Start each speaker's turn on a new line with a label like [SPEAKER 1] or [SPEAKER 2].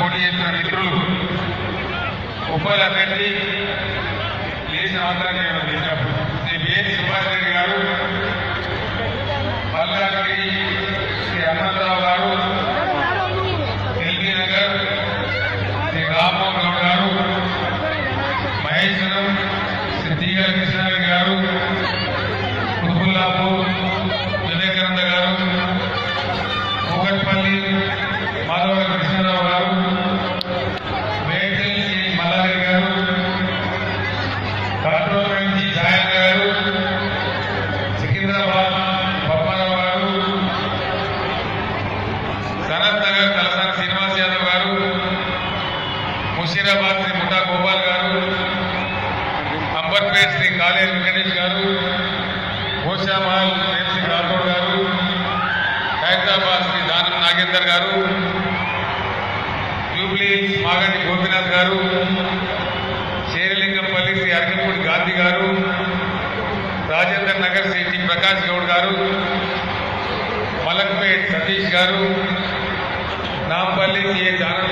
[SPEAKER 1] పోటీ చేస్తున్న మిత్రులు ఉపాధి అభ్యర్థి లేచిన అవసరాన్ని చేసినప్పుడు శ్రీ బిఎస్ సుభాష్ రెడ్డి గారు. మల్కాగిరి శ్రీ హనుమంతరావు గారు. ఎల్బీ నగర్ శ్రీ రామ్మోహన్ గౌడ్ గారు. మహేశ్వరం శ్రీ టీఆర్ కృష్ణారెడ్డి గారు. కుతుబుల్లాపూర్ సికింద్రాబాద్ శ్రీ ముఠా గోపాల్ గారు అంబర్పేట్ శ్రీ కాళేరు వెంకటేష్ గారు గోషామహల్ ప్రేమ్ శ్రీ రాథోడ్ గారు హైదరాబాద్ శ్రీ దానం నాగేందర్ గారు జూబ్లీ మాగంటి గోపినాథ్ గారు శేరిలింగంపల్లి శ్రీ అరకంపూడి గాంధీ గారు రాజేందర్ నగర్ శ్రీ టి ప్రకాష్ గౌడ్ గారు మలక్పేట్ సతీష్ గారు నాంపల్లి సిఏ ఆనంద్